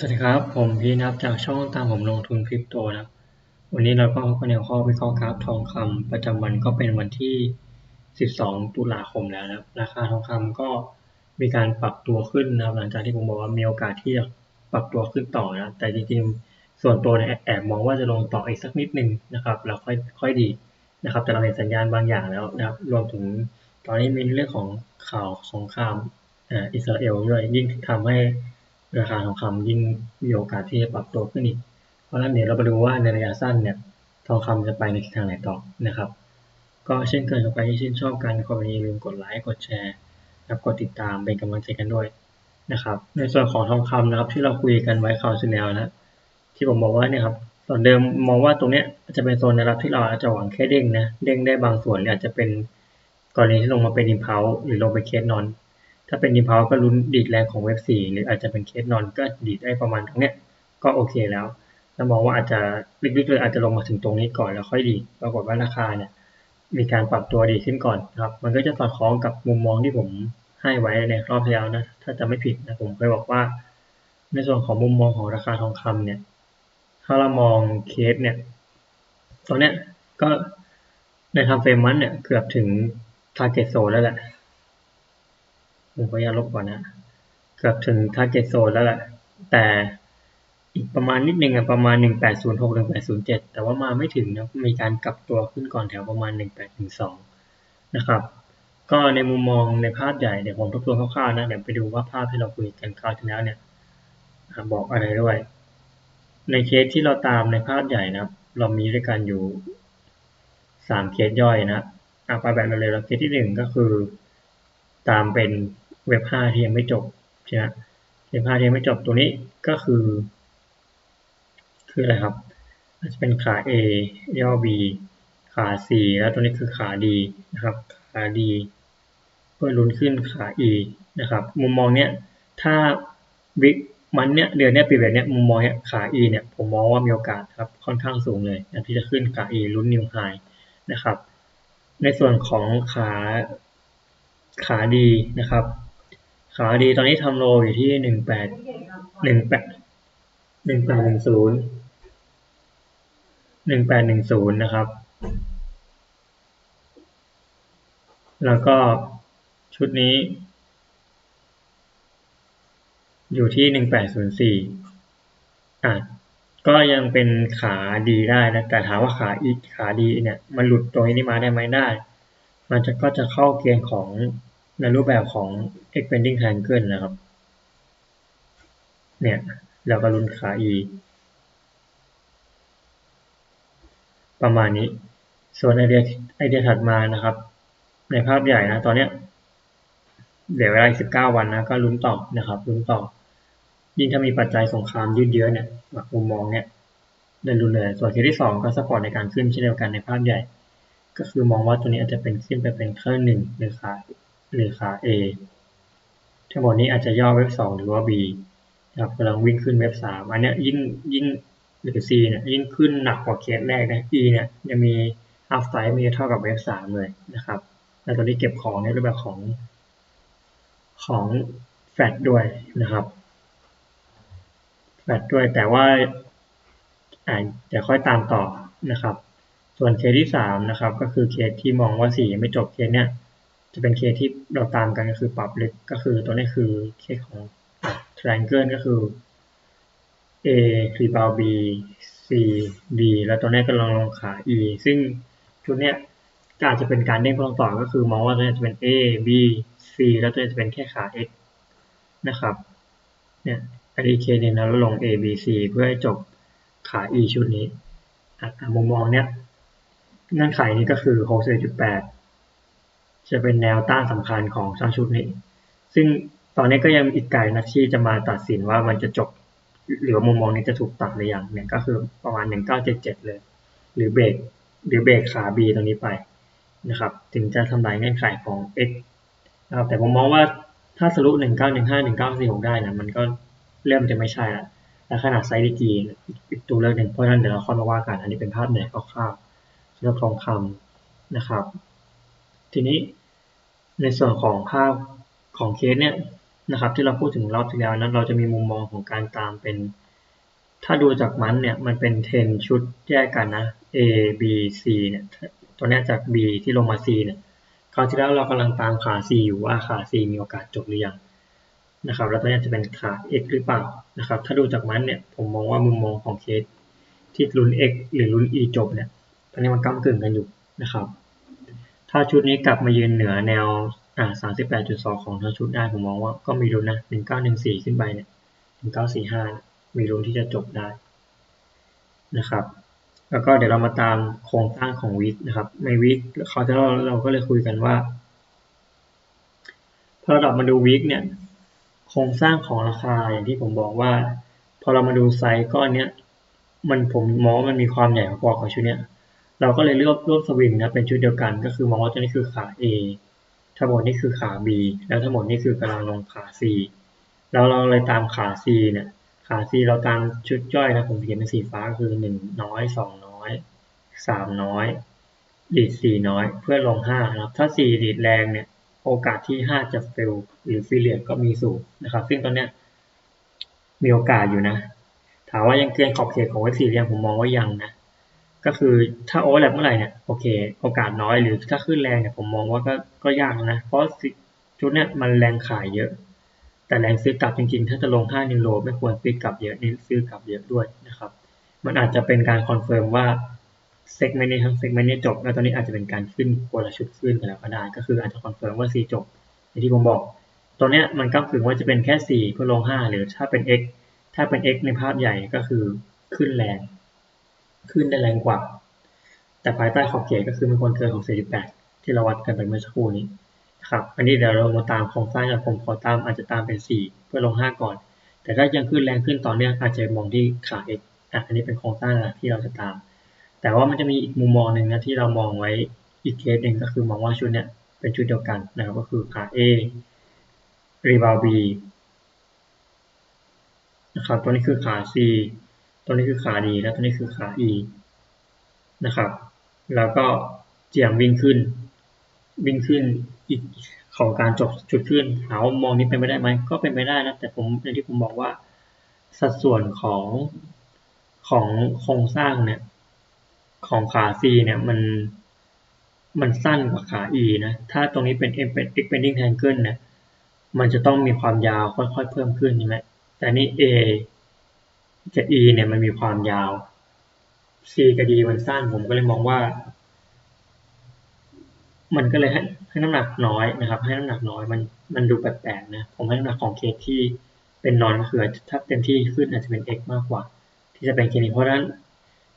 สวัสดีครับ ผมพีนับจากช่องตามผมลงทุนคริปโตนะวันนี้เราก็พบกันในข้อวิเคราะห์กราฟทองคำประจำวันก็เป็นวันที่ 12 ตุลาคมแล้วนะราคาทองคำก็มีการปรับตัวขึ้นนะหลังจากที่ผมบอกว่ามีโอกาสที่จะปรับตัวขึ้นต่อนะแต่จริงๆส่วนตัวเนี่ยแอบมองว่าจะลงต่ออีกสักนิดนึงนะครับแล้วค่อยค่อยดีนะครับ แต่เราเห็นสัญญาณบางอย่างแล้วนะครับรวมถึงตอนนี้มีเรื่องของข่าวสงครามอ,อิสราเอลด้วยยิ่งทำให้ ราคาทองคำยิ่งมีโอกาสที่จะปรับตัวขึ้นอีก เพราะฉะนั้นเดี๋ยวเราไปดูว่าในระยะสั้นเนี่ยทองคำจะไปในทิศทางไหนต่อนะครับ ก็เช่นเคยสำหรับใครที่ชื่นชอบการคอมเมนต์อย่าลืมกดไลค์กดแชร์และกดติดตามเป็นกำลังใจกันด้วยนะครับ ในส่วนของทองคำนะครับที่เราคุยกันไว้คราวที่แล้วนะที่ผมบอกว่าเนี่ยครับส่วนเดิมมองว่าตรงเนี้ยจะเป็นโซนแนวรับที่เราอาจจะหวังแค่เด้งนะเด้งได้บางส่วนหรืออาจจะเป็นกรณีที่ลงมาเป็นอิมเพลหรือลงไปเคสนอน ถ้าเป็นอิมเพลก็ลุ้นดีดแรงของเว็บสี่หรืออาจจะเป็นเคสนอนก็ดีดได้ประมาณตรงเนี้ยก็โอเคแล้วแล้วมองว่าอาจจะลึกๆเลยอาจจะลงมาถึงตรงนี้ก่อนแล้วค่อยดีดปรากฏว่าราคาเนี่ยมีการปรับตัวดีขึ้นก่อนครับ มันก็จะสอดคล้องกับมุมมองที่ผมให้ไว้ในรอบที่แล้วนะ ถ้าจะไม่ผิดนะผมเคยบอกว่า ในส่วนของมุมมองของราคาทองคำเนี่ย ถ้าเรามองเคสเนี่ย ตอนเนี้ยก็ในทำเฟรมมันเนี่ยเกือบถึง target zone แล้วแหละ ผมขออนุญาตลบก่อนนะเกือบถึง target zone แล้วแหละ แต่อีกประมาณนิดนึงอะประมาณ 1806 1807 แต่ว่ามาไม่ถึงนะมีการกลับตัวขึ้นก่อนแถวประมาณ 1812 นะครับ ก็ในมุมมองในภาพใหญ่เดี๋ยวผมทบทวนคร่าวๆนะเดี๋ยวไปดูว่าภาพที่เราคุยกันคราวที่แล้วเนี่ยบอกอะไรด้วย ในเคสที่เราตามในภาพใหญ่นะเรามีด้วยกันอยู่สามเคสย่อยนะอะไปแบบเร็วๆเคสที่หนึ่งก็คือ ตามเป็น เว็บห้าที่ยังไม่จบใช่ไหมเว็บห้าที่ยังไม่จบตัวนี้ก็คือ คืออะไรครับอาจจะเป็นขา A ย่อ B ขา C แล้วตัวนี้คือขา D นะครับ ขา D เพื่อลุ้นขึ้นขา E นะครับ มุมมองเนี้ยถ้าวิมันเนี้ยเดือนเนี้ยปีแบบเนี้ยมุมมองเนี้ยขา E เนี่ยผมมองว่ามีโอกาสครับค่อนข้างสูงเลยที่จะขึ้นขา E ลุ้นนิวไฮนะครับ ในส่วนของขาขาดีนะครับ ขาดีตอนนี้ทำโลอยู่ที่หนึ่งแปดหนึ่งแปดหนึ่งแปดหนึ่งศูนย์หนึ่งแปดหนึ่งศูนย์นะครับ แล้วก็ชุดนี้ อยู่ที่หนึ่งแปดศูนย์สี่อะก็ยังเป็นขาดีได้นะ แต่ถามว่าขาอีกขาดีเนี่ย มันหลุดตรงนี้มาได้ไหมได้ มันจะก็จะเข้าเกณฑ์ของ ในรูปแบบของ expanding triangle นะครับ เนี่ยเราก็ลุ้นขา E ประมาณนี้ ส่วนไอเดียไอเดียถัดมานะครับ ในภาพใหญ่นะตอนเนี้ยเหลือเวลาอีกสิบเก้าวันนะก็ลุ้นต่อนะครับลุ้นต่อ ยิ่งถ้ามีปัจจัยสงครามยืดเยื้อเนี่ยมุมมองเนี่ยได้รุนเลย ส่วนที่ที่สองก็สปอร์ตในการขึ้นเช่นเดียวกันในภาพใหญ่ ก็คือมองว่าตัวนี้อาจจะเป็นขึ้นไปเป็นเครื่องหนึ่งหรือขา หรือขา A ทั้งหมดนี้อาจจะย่อเว็บสองหรือว่า B นะครับกำลังวิ่งขึ้นเว็บสามอันนี้ยิ่งยิ่งหรือ C เนี่ยยิ่งขึ้นหนักกว่าเคสแรกนะ E เนี่ยจะมี half size มีเท่ากับเว็บสามเลยนะครับแล้วตัวนี้เก็บของในรูปแบบของของแฟดด้วยนะครับแฟดด้วยแต่ว่าอ่าจะค่อยตามต่อนะครับ ส่วนเคสที่สามนะครับ ก็คือเคสที่มองว่าสี่ยังไม่จบเคสเนี่ย จะเป็นเคสที่เราตามกันก็คือปรับเลึกก็คือตัวนี้คือเคสของ triangle ก็คือ A รีบาว B C D แล้วตัวนี้ก็ลองลงขา E ซึ่งชุดเนี้ยก็อาจจะเป็นการเด้งพลังต่อก็คือมองว่าตัวนี้จะเป็น A B C แล้วตัวนี้จะเป็นแค่ขา X นะครับเนี่ยอันนี้เคสเนี่ยนะเราลง A B C เพื่อให้จบขา E ชุดนี้มุมมองเนี้ยเงื่อนไขนี้ก็คือ61.8 จะเป็นแนวต้านสำคัญของทั้งชุดนี้ ซึ่งตอนนี้ก็ยังอีกไกลนะที่จะมาตัดสินว่ามันจะจบ หรือมุมมองนี้จะถูกตัดหรือยังเนี่ยก็คือประมาณ 1977 เลย หรือเบรกหรือเบรกขา B ตรงนี้ไปนะครับ ถึงจะทำลายเงื่อนไขของ X นะครับแต่ผมมองว่าถ้าสรุป1915 1946 ได้นะมันก็เริ่มจะไม่ใช่ละและขนาดไซด์ดีกีอีกตัวเลือกหนึ่งเพราะฉะนั้นเดี๋ยวเราค่อยมาว่ากัน อันนี้เป็นภาพเหนือคร่าวๆสำหรับทองคำนะครับ ทีนี้ ในส่วนของภาพของเคสเนี่ยนะครับที่เราพูดถึงรอบที่แล้วนั้นเราจะมีมุมมองของการตามเป็น ถ้าดูจากมันเนี่ยมันเป็นเทนชุดแยกกันนะ A B C เนี่ยตัวนี้จาก B ที่ลงมา C เนี่ยคราวที่แล้วเรากำลังตามขา C อยู่ว่าขา C มีโอกาสจบหรือยังนะครับ แล้วตัวนี้จะเป็นขา X หรือเปล่านะครับ ถ้าดูจากมันเนี่ยผมมองว่ามุมมองของเคสที่ลุ้น X หรือลุ้น E จบเนี่ยตอนนี้มันก้ากึ่งกันอยู่นะครับ ถ้าชุดนี้กลับมายืนเหนือแนวอ่าสามสิบแปดจุดสองของทั้งชุดได้ผมมองว่าก็มีลุ้นนะหนึ่งเก้าหนึ่งสี่ขึ้นไปเนี่ยหนึ่งเก้าสี่ห้ามีลุ้นที่จะจบได้นะครับ แล้วก็เดี๋ยวเรามาตามโครงสร้างของวิกนะครับ ในวิกเขาจะเราเราก็เลยคุยกันว่าพอเราดับมาดูวิกเนี่ยโครงสร้างของราคาอย่างที่ผมบอกว่า พอเรามาดูไซส์ก้อนเนี้ยมันผมมองมันมีความใหญ่กว่าของชุดเนี้ย เราก็เลยเลือกรวบสวิงนะเป็นชุดเดียวกันก็คือมองว่าตัวนี้คือขา A ทั้งหมดนี่คือขา B แล้วทั้งหมดนี่คือกำลังลงขา C แล้วเราเลยตามขา C เนี่ยขา C เราตามชุดย่อยนะผมเขียนเป็นสีฟ้าคือหนึ่งน้อยสองน้อยสามน้อยดีดสี่น้อย เพื่อลงห้านะครับถ้าสี่ดีดแรงเนี่ยโอกาสที่ห้าจะเฟลหรือฟิเลียก็มีสูงนะครับ ซึ่งตอนเนี้ยมีโอกาสอยู่นะ ถามว่ายังเกินขอบเขตของเวสี่ยังผมมองว่ายังนะ ก็คือถ้าโอเวอร์แลปเมื่อไหร่เนี่ยโอเค โอกาสน้อยหรือถ้าขึ้นแรงเนี่ยผมมองว่าก็ก็ยากนะ เพราะชุดเนี่ยมันแรงขายเยอะ แต่แรงซื้อกลับจริงๆ ถ้าจะลง5นิวโรไม่ควรซื้อกลับเยอะนี่ซื้อกลับเยอะด้วยนะครับ มันอาจจะเป็นการคอนเฟิร์มว่าเซกเมนต์นี้ทั้งเซกเมนต์นี้จบ แล้วตอนนี้อาจจะเป็นการขึ้นคนละชุดขึ้นกันแล้วก็ได้ก็คืออาจจะคอนเฟิร์มว่า C จบอย่างที่ผมบอกตัวเนี้ยมันก็คือว่าจะเป็นแค่4เพื่อลง5หรือถ้าเป็น X ถ้าเป็น X ในภาพใหญ่ก็คือขึ้นแรง ขึ้นได้แรงกว่า แต่ภายใต้ขอบเขตก็คือมันควรเกินของ48 ที่เราวัดกันไปเมื่อสักครู่นี้นะครับ อันนี้เดี๋ยวเรามาตามโครงสร้างจากผมขอตามอาจจะตามเป็น 4 เพื่อลง 5 ก่อน แต่ถ้ายังขึ้นแรงขึ้นต่อเนื่องอาจจะมองที่ขา X อะอันนี้เป็นโครงสร้างที่เราจะตาม แต่ว่ามันจะมีอีกมุมมองหนึ่งนะที่เรามองไว้อีกเคสหนึ่งก็คือมองว่าชุดเนี้ยเป็นชุดเดียวกันนะครับก็คือขา A รีบาว B นะครับตัวนี้คือขา C ตัวนี้คือขา D และตัวนี้คือขา E นะครับ แล้วก็เจียมวิ่งขึ้น วิ่งขึ้นอีกของการจบจุดขึ้นถามมองนี้เป็นไปได้ไหมก็เป็นไปได้นะ แต่ผมอย่างที่ผมบอกว่า สัดส่วนของของโครงสร้างเนี่ยของขา C เนี่ยมันมันสั้นกว่าขา E นะ ถ้าตรงนี้เป็น expanding triangle เนี่ย มันจะต้องมีความยาวค่อยๆเพิ่มขึ้นใช่ไหมแต่นี่ A กับ E เนี่ยมันมีความยาว C กับ D มันสั้นผมก็เลยมองว่า มันก็เลยให้ให้น้ำหนักน้อยนะครับ ให้น้ำหนักน้อยมันมันดูแปลกๆนะผมให้น้ำหนักของเคสที่เป็นนอนก็คือถ้าเต็มที่ขึ้นอาจจะเป็น X มากกว่า ที่จะเป็นเคสนี้เพราะฉะนั้น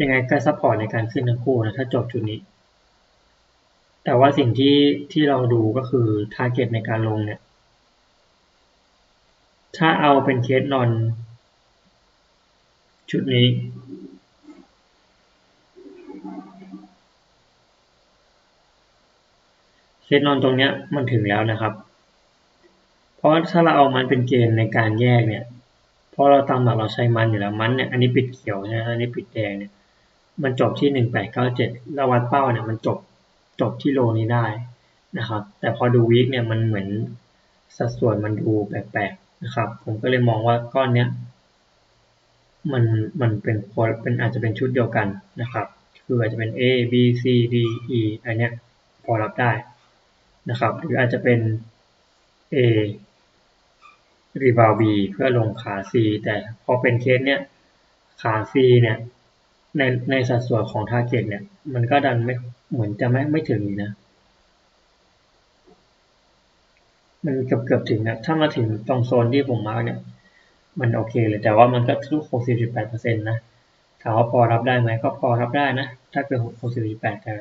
ยังไงก็ซัพพอร์ตในการขึ้นทั้งคู่นะถ้าจบจุดนี้ แต่ว่าสิ่งที่ที่เราดูก็คือทาร์เก็ตในการลงเนี่ยถ้าเอาเป็นเคสนอน ชุดนี้เคสนอนตรงเนี้ยมันถึงแล้วนะครับ เพราะถ้าเราเอามันเป็นเกณฑ์ในการแยกเนี่ยเพราะเราตามหลักเราใช้มันอยู่แล้วมันเนี่ยอันนี้ปิดเขียวนะอันนี้ปิดแดงเนี่ยมันจบที่หนึ่งแปดเก้าเจ็ดแล้ววัดเป้าเนี่ยมันจบจบที่โลนี้ได้นะครับ แต่พอดูวีคเนี่ยมันเหมือนสัดส่วนมันดูแปลกๆนะครับ ผมก็เลยมองว่าก้อนเนี้ย มันมันเป็นเป็นอาจจะเป็นชุดเดียวกันนะครับ คืออาจจะเป็น A B C D E อันเนี้ยพอรับได้นะครับ หรืออาจจะเป็น A รีบาว B เพื่อลงขา C แต่พอเป็นเคสเนี้ยขา C เนี่ยในในสัดส่วนของทาร์เก็ตเนี่ยมันก็ดันไม่เหมือนจะไม่ไม่ถึงนะ มันเกือบเกือบถึงนะถ้ามาถึงตรงโซนที่ผมมาร์กเนี่ย มันโอเคเลยแต่ว่ามันก็ทุก60.8%นะถามว่าพอรับได้ไหมก็พอรับได้นะ ถ้าเกิด60.8แต่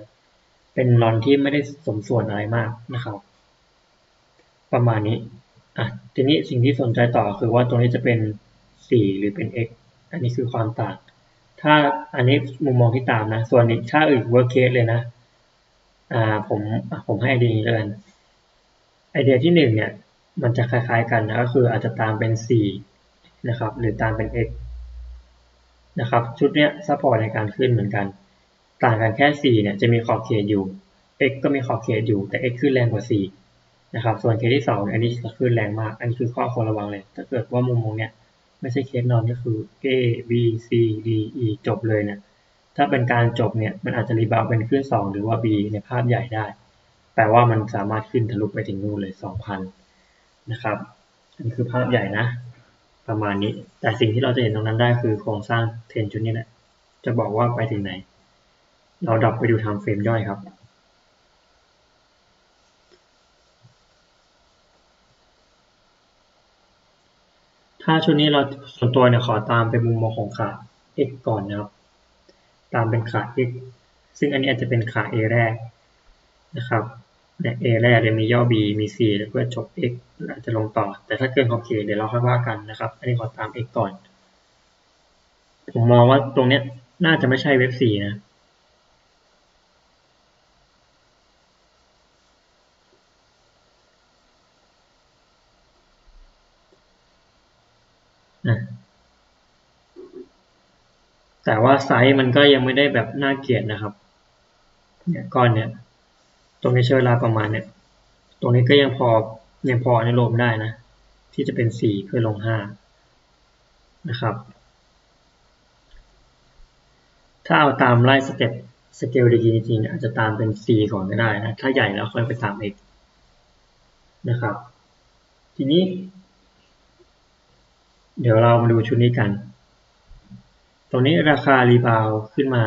เป็นนอนที่ไม่ได้สมส่วนอะไรมากนะครับ ประมาณนี้อะทีนี้สิ่งที่สนใจต่อคือว่าตรงนี้จะเป็น 4 หรือเป็น x อันนี้คือความต่าง ถ้าอันนี้มุมมองที่ตามนะ ส่วนนี้ถ้าอื่น work case เลยนะอ่าผมผมให้ไอเดียนี้เลยไอเดียที่หนึ่งเนี่ย มันจะคล้ายๆกันนะก็คืออาจจะตามเป็น 4 นะครับ หรือตามเป็น x นะครับ ชุดเนี้ยซัพพอร์ตในการขึ้นเหมือนกัน ต่างกันแค่ 4 เนี่ยจะมีขอบเขตอยู่ x ก็มีขอบเขตอยู่แต่ x ขึ้นแรงกว่านะครับ ส่วนเคสที่สองอันนี้จะขึ้นแรงมาก อันนี้คือข้อควรระวังเลย ถ้าเกิดว่ามุมมองเนี้ยไม่ใช่เคสนอนก็คือ A B C D E จบเลยเนี่ยถ้าเป็นการจบเนี่ยมันอาจจะรีบาวเป็นขึ้นสองหรือว่า B ในภาพใหญ่ได้แปลว่ามันสามารถขึ้นทะลุไปถึงนู่นเลยสองพันนะครับอันนี้คือภาพใหญ่นะ ประมาณนี้ แต่สิ่งที่เราจะเห็นตรงนั้นได้คือโครงสร้างเทนชุดนี้แหละ จะบอกว่าไปถึงไหน เราดับไปดูทม์เฟรมย่อยครับ ถ้าชุดนี้เราส่วนตัวเนี่ยขอตามเป็นมุมมองของขา x ก่อนนะครับ ตามเป็นขา x ซึ่งอันนี้อาจจะเป็นขา a แรกนะครับ เนี่ย a แรกเลยมีย่อ b มี c แล้วก็จบ x อาจจะลงต่อ แต่ถ้าเกินขอบเขตเดี๋ยวเราค่อยว่ากันนะครับ อันนี้ขอตาม x ก่อน ผมมองว่าตรงเนี้ยน่าจะไม่ใช่เว็บสี่นะ แต่ว่าไซส์มันก็ยังไม่ได้แบบน่าเกลียดนะครับ เนี่ยก้อนเนี่ย ตรงนี้ใช้เวลาประมาณเนี่ย ตรงนี้ก็ยังพอยังพออนุโลมได้นะ ที่จะเป็นสี่เพื่อลงห้านะครับ ถ้าเอาตามไล่สเต็ปสเกลดีจริงๆอาจจะตามเป็น C ก่อนก็ได้นะ ถ้าใหญ่แล้วค่อยไปตาม X นะครับ ทีนี้ เดี๋ยวเรามาดูชุดนี้กัน ตรงนี้ราคารีบาวขึ้นมา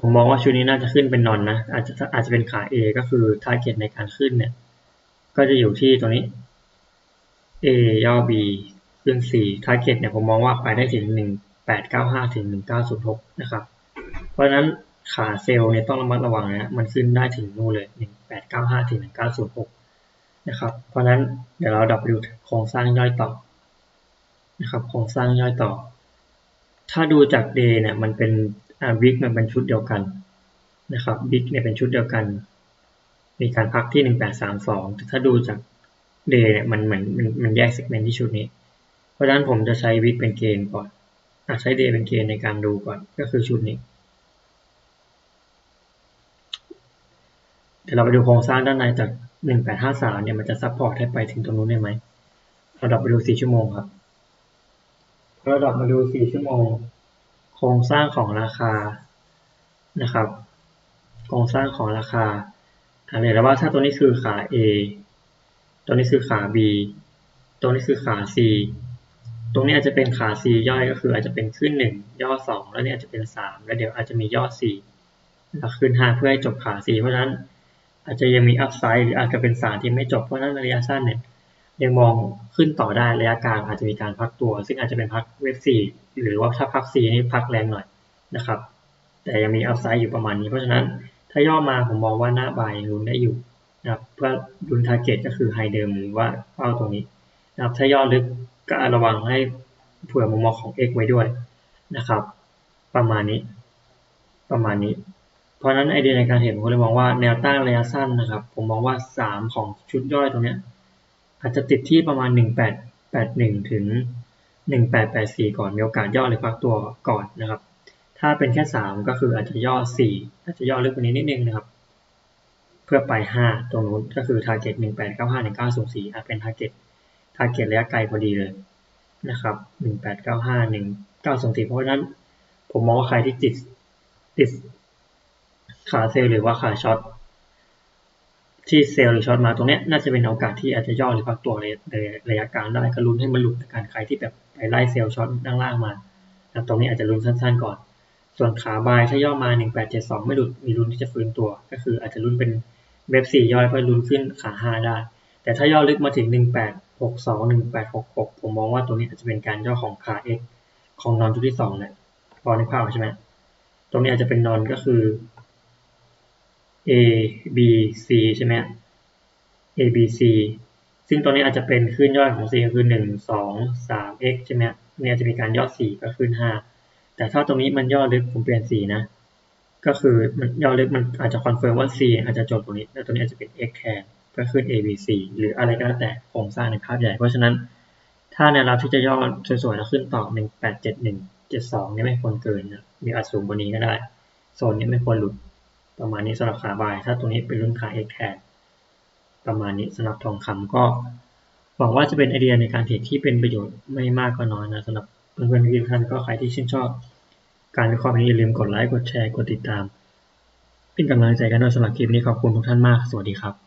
ผมมองว่าชุดนี้น่าจะขึ้นเป็นนอนนะ อาจจะอาจจะเป็นขา A ก็คือ target ในการขึ้นเนี่ย ก็จะอยู่ที่ตรงนี้ A ย่อ B ขึ้น C target เนี่ยผมมองว่าไปได้ถึง 1895 ถึง 1906 นะครับ เพราะฉะนั้นขาเซลล์เนี่ยต้องระมัดระวังนะ มันขึ้นได้ถึงนู่นเลย 1895 ถึง 1906 นะครับ เพราะฉะนั้นเดี๋ยวเราดับดูโครงสร้างย่อยต่อ นะครับ โครงสร้างย่อยต่อ ถ้าดูจากเดเนี่ยมันเป็น วิกมันเป็นชุดเดียวกันนะครับวิกเนี่ยเป็นชุดเดียวกัน มีการพักที่ 1832 แต่ถ้าดูจากเดย์เนี่ยมันเหมือนมันมันแยกเซกเมนต์ที่ชุดนี้ เพราะฉะนั้นผมจะใช้วิกเป็นเกณฑ์ก่อนอใช้เดย์เป็นเกณฑ์ในการดูก่อนก็คือชุดนี้เดี๋ยวเราไปดูโครงสร้างด้านในจาก 1853 เนี่ยมันจะซัพพอร์ตให้ไปถึงตรงนู้นได้ไหมเราดับไปดู 4 ชั่วโมงครับเราดับมาดู 4 ชั่วโมง ครงสร้างของราคานะครับ โครงสร้างของราคาอะไรแล้วว่าถ้าตัวนี้คือขา A ตัวนี้คือขา B ตัวนี้คือขา C ตรงนี้อาจจะเป็นขา C ย่อยก็คืออาจจะเป็นขึ้น 1 ย่อ 2 แล้วนี่อาจจะเป็น 3 แล้วเดี๋ยวอาจจะมีย่อ4แล้วขึ้น 5 เพื่อให้จบขา4เพราะฉะนั้นอาจจะยังมีอัพไซด์หรืออาจจะเป็นสารที่ไม่จบเพราะฉะนั้นระยะสั้นเนี่ยยังมองขึ้นต่อได้ระยะกลางอาจจะมีการพักตัว ซึ่งอาจจะเป็นพักเวฟ4 หรือว่าถ้าพัก4นี่พักแรงหน่อยนะครับ แต่ยังมีอัพไซด์อยู่ประมาณนี้ เพราะฉะนั้นถ้าย่อมาผมมองว่าหน้าบายลุ้นได้อยู่นะครับเพื่อดุลทาร์เก็ตก็คือไฮเดิมหรือว่าเป้าตรงนี้นะครับถ้าย่อลึกก็ระวังให้เผื่อมุมมองของ X ไว้ด้วยนะครับ ประมาณนี้ ประมาณนี้ เพราะฉะนั้นไอเดียในการเห็นผมเลยมองว่าแนวต้านระยะสั้นนะครับ ผมมองว่า 3 ของชุดย่อยตรงนี้อาจจะติดที่ประมาณ 1881 ถึง 1884 ก่อนมีโอกาสย่อหรือพักตัวก่อนนะครับ ถ้าเป็นแค่ 3 ก็คืออาจจะย่อ 4 อาจจะย่อลึกกว่านี้นิดนึงนะครับ เพื่อไป 5 ตรงนู้นก็คือ target 1895 1904อาจเป็น target target ระยะไกลพอดีเลยนะครับหนึ่งแปดเก้าห้าหนึ่งเก้าสองสี่เพราะฉะนั้นผมมองว่าใครที่ติดติดขาเซลล์หรือว่าขาช็อต ที่เซลล์หรือช็อตมาตรงนี้น่าจะเป็นโอกาสที่อาจจะย่อหรือพักตัวในระยะกลางได้ก็ลุ้นให้มันหลุดในการใครที่แบบไปไล่เซลล์ช็อตด้านล่างมาตรงนี้อาจจะลุ้นสั้นๆก่อน ส่วนขาบายถ้าย่อมา 1872 ไม่หลุดมีลุ้นที่จะฟื้นตัว ก็คืออาจจะลุ้นเป็นเว็บ4ย่อยเพื่อลุ้นขึ้นขา 5 ได้ แต่ถ้าย่อลึกมาถึง 18หกสองหนึ่งแปดหกหกผมมองว่าตัวนี้อาจจะเป็นการย่อของขา x ของนอนชุดที่สองเนี่ยพอในภาพใช่ไหมตรงนี้อาจจะเป็นนอนก็คือ a b c ใช่ไหม a b c ซึ่งตัวนี้อาจจะเป็นขึ้นย่อยของ c ก็คือหนึ่งสองสาม x ใช่ไหมเนี่ยจะมีการย่อสีก็ขึ้นห้าแต่ถ้าตรงนี้มันย่อลึกผมเปลี่ยนสีนะ ก็คือมันย่อลึกมันอาจจะคอนเฟิร์มว่า c อาจจะจบตรงนี้ แล้วตัวนี้อาจจะเป็น x แทนก็ขึ้น A B C หรืออะไรก็แล้วแต่โครงสร้างในภาพใหญ่ เพราะฉะนั้น ถ้าแนวรับที่จะย่อสวยๆแล้วขึ้นต่อ 187172นี่ไม่ควรเกินนะมีอาจสูงกว่านี้ก็ได้ โซนนี้ไม่ควรหลุด ประมาณนี้สำหรับขาบาย ถ้าตรงนี้เป็นรุ่นขาเอกแทนประมาณนี้สำหรับทองคำก็หวังว่าจะเป็นไอเดียในการเทรดที่เป็นประโยชน์ไม่มากก็น้อยนะสำหรับเพื่อนๆทุกท่านก็ใครที่ชื่นชอบ การวิเคราะห์นี้อย่าลืมกดไลค์กดแชร์กดติดตาม เป็นกำลังใจกันด้วยสำหรับคลิปนี้ขอบคุณทุกท่านมาก สวัสดีครับ